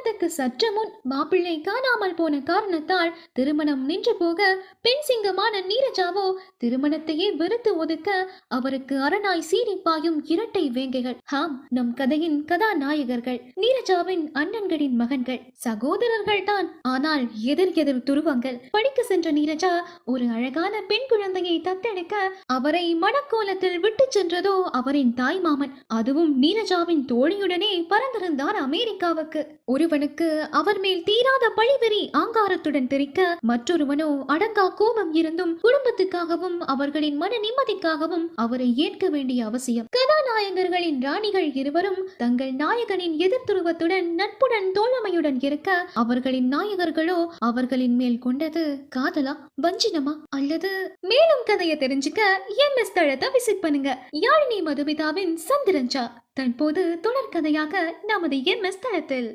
திருமணத்துக்கு சற்று முன் மாப்பிள்ளை காணாமல் போன காரணத்தால் திருமணம் நின்று போக பெண் சிங்கமான நீரஜாவோ திருமணத்தையே வெறுத்து ஒதுக்க அவருக்கு அரணாய் சீறி பாயும் இரட்டை வேங்கைகள். ஹாம் நம் கதையின் கதாநாயகர்கள். நீரஜாவின் அண்ணன்களின் மகன்கள். சகோதரர்கள் தான். ஆனால் எதிர் எதிர் துருவங்கள். படிக்க சென்ற நீரஜா ஒரு அழகான பெண் குழந்தையை தத்தெடுக்க அவரை மணக்கோலத்தில் விட்டு சென்றதோ அவரின் தாய் மாமன். அதுவும் நீரஜாவின் தோழியுடனே பறந்திருந்தார் அமெரிக்காவுக்கு. ஒரு ஒருவனுக்கு அவர் மேல் தீராத பழிவெறி ஆங்காரத்துடன் தெரிக்க மற்றொருவனோ அடங்கா கோபம் இருந்தும் குடும்பத்துக்காகவும் அவர்களின் மன நிம்மதிக்காகவும் அவரை ஏற்க வேண்டிய அவசியம். கதாநாயகர்களின் ராணிகள் இருவரும் தங்கள் நாயகனின் எதிர்த்துருவத்துடன் நட்புடன் தோழமையுடன் இருக்க அவர்களின் நாயகர்களோ அவர்களின் மேல் கொண்டது காதலா வஞ்சினமா? அல்லது மேலும் கதையை தெரிஞ்சுக்க எம்எஸ் தளத்தை விசிட் பண்ணுங்க. யாழினி மதுமிதாவின் சந்திரஞ்சா தற்போது தொடர்கதையாக நமது எம்எஸ் தளத்தில்.